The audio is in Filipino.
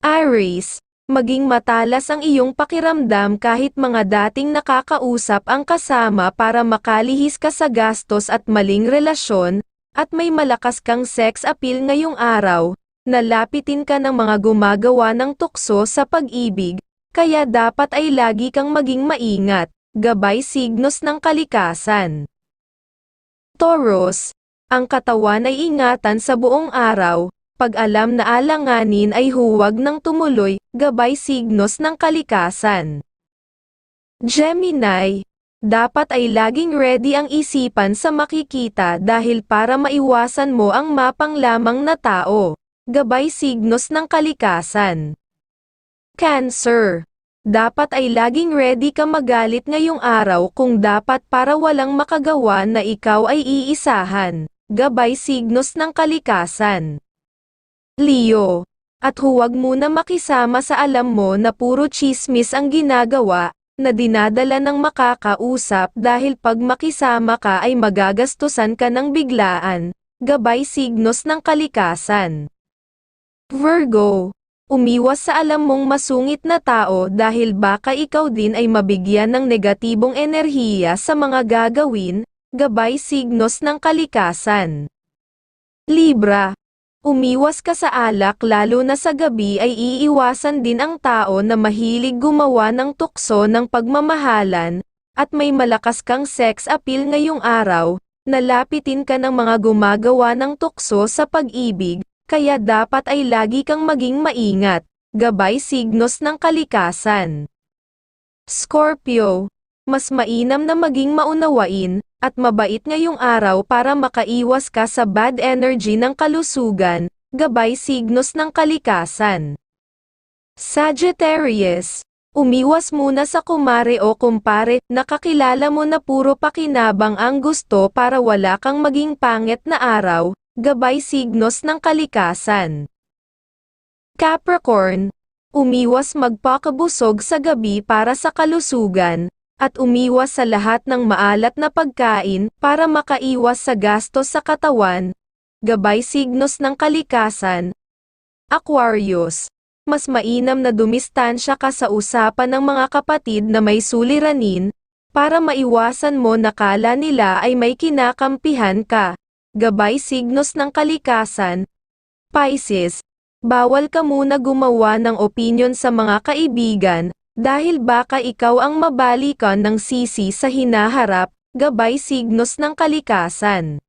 Aries, maging matalas ang iyong pakiramdam kahit mga dating nakakausap ang kasama para makalihis ka sa gastos at maling relasyon, at may malakas kang sex appeal ngayong araw, nalapitin ka ng mga gumagawa ng tukso sa pag-ibig, kaya dapat ay lagi kang maging maingat, gabay signos ng kalikasan. Taurus, ang katawan ay ingatan sa buong araw, pag alam na alanganin ay huwag ng tumuloy, gabay signos ng kalikasan. Gemini, dapat ay laging ready ang isipan sa makikita dahil para maiwasan mo ang mapang lamang na tao, gabay signos ng kalikasan. Cancer, dapat ay laging ready ka magalit ngayong araw kung dapat para walang makagawa na ikaw ay iisahan, gabay signos ng kalikasan. Leo, at huwag muna makisama sa alam mo na puro chismis ang ginagawa, na dinadala ng makakausap dahil pag makisama ka ay magagastusan ka ng biglaan, gabay signos ng kalikasan. Virgo, umiwas sa alam mong masungit na tao dahil baka ikaw din ay mabigyan ng negatibong enerhiya sa mga gagawin, gabay signos ng kalikasan. Libra, Umiwas ka sa alak lalo na sa gabi ay iiwasan din ang tao na mahilig gumawa ng tukso ng pagmamahalan, at may malakas kang sex appeal ngayong araw, nalapitin ka ng mga gumagawa ng tukso sa pag-ibig, kaya dapat ay lagi kang maging maingat, gabay signos ng kalikasan. Scorpio, mas mainam na maging maunawain, at mabait ngayong araw para makaiwas ka sa bad energy ng kalusugan, gabay signos ng kalikasan. Sagittarius, umiwas muna sa kumare o kumpare, nakakilala mo na puro pakinabang ang gusto para wala kang maging pangit na araw, gabay signos ng kalikasan. Capricorn, umiwas magpakabusog sa gabi para sa kalusugan, at umiwas sa lahat ng maalat na pagkain para makaiwas sa gastos sa katawan, gabay signos ng kalikasan. Aquarius, mas mainam na dumistansya ka sa usapan ng mga kapatid na may suliranin, para maiwasan mo na kala nila ay may kinakampihan ka, gabay signos ng kalikasan. Pisces, bawal ka muna gumawa ng opinion sa mga kaibigan, dahil baka ikaw ang mabalikan ng sisi sa hinaharap, gabay signos ng kalikasan.